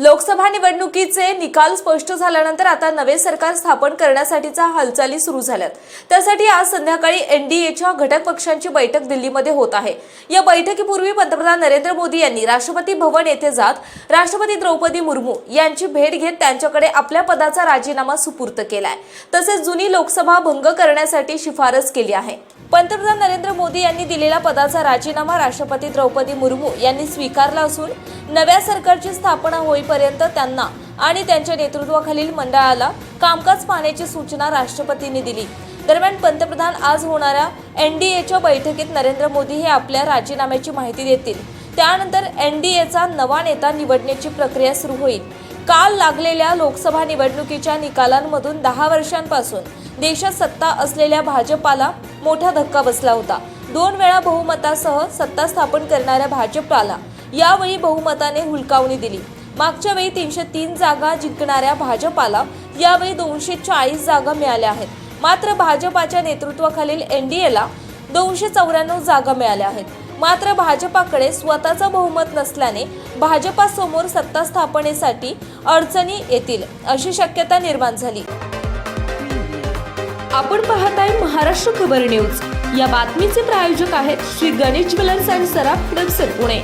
लोकसभा निवडणुकीचे निकाल स्पष्ट झाल्यानंतर आता नवे सरकार स्थापन करण्यासाठीच्या हालचाली सुरू झाल्यात. त्यासाठी आज संध्याकाळी एनडीएच्या घटक पक्षांची बैठक दिल्लीमध्ये होत आहे. या बैठकीपूर्वी पंतप्रधान नरेंद्र मोदी यांनी राष्ट्रपती भवन येथे जात राष्ट्रपती द्रौपदी मुर्मू यांची भेट घेत त्यांच्याकडे आपल्या पदाचा राजीनामा सुपूर्त केलाय. तसेच जुनी लोकसभा भंग करण्यासाठी शिफारस केली आहे. पंतप्रधान नरेंद्र मोदी यांनी दिलेला पदाचा राजीनामा राष्ट्रपती द्रौपदी मुर्मू यांनी स्वीकारला असून नव्या सरकारची स्थापना होईल पर्यंत त्यांना आणि त्यांच्या नेतृत्वाखालील मंडळाला कामकाज पाहण्याची सूचना राष्ट्रपतींनी दिली. दरम्यान पंतप्रधान आज होणाऱ्या एन डी एच्या बैठकीत नरेंद्र मोदी हे आपल्या राजीनाम्याची माहिती देतील. त्यानंतर एन डी एचा नवा नेता निवडण्याची प्रक्रिया सुरू होईल. काल लागलेल्या लोकसभा निवडणुकीच्या निकालांमधून दहा वर्षांपासून देशात सत्ता असलेल्या भाजपाला मोठा धक्का बसला होता. दोन वेळा बहुमतासह सत्ता स्थापन करणाऱ्या भाजपाला यावेळी बहुमताने हुलकावणी दिली. मागच्या वेळी तीनशे तीन जागा जिंकणाऱ्या भाजपाला यावेळी दोनशे चाळीस जागा मिळाल्या आहेत. मात्र भाजपाच्या नेतृत्वाखालील एनडीएला दोनशे चौऱ्याण्णव जागा मिळाल्या आहेत. मात्र भाजपाकडे स्वतःचं बहुमत नसल्याने भाजपासमोर सत्ता स्थापनेसाठी अडचणी येतील अशी शक्यता निर्माण झाली. आपण पाहत आहे महाराष्ट्र खबर न्यूज. या बातमीचे प्रायोजक आहेत श्री गणेश ज्वेलर्स अँड सराफ हडपसर पुणे.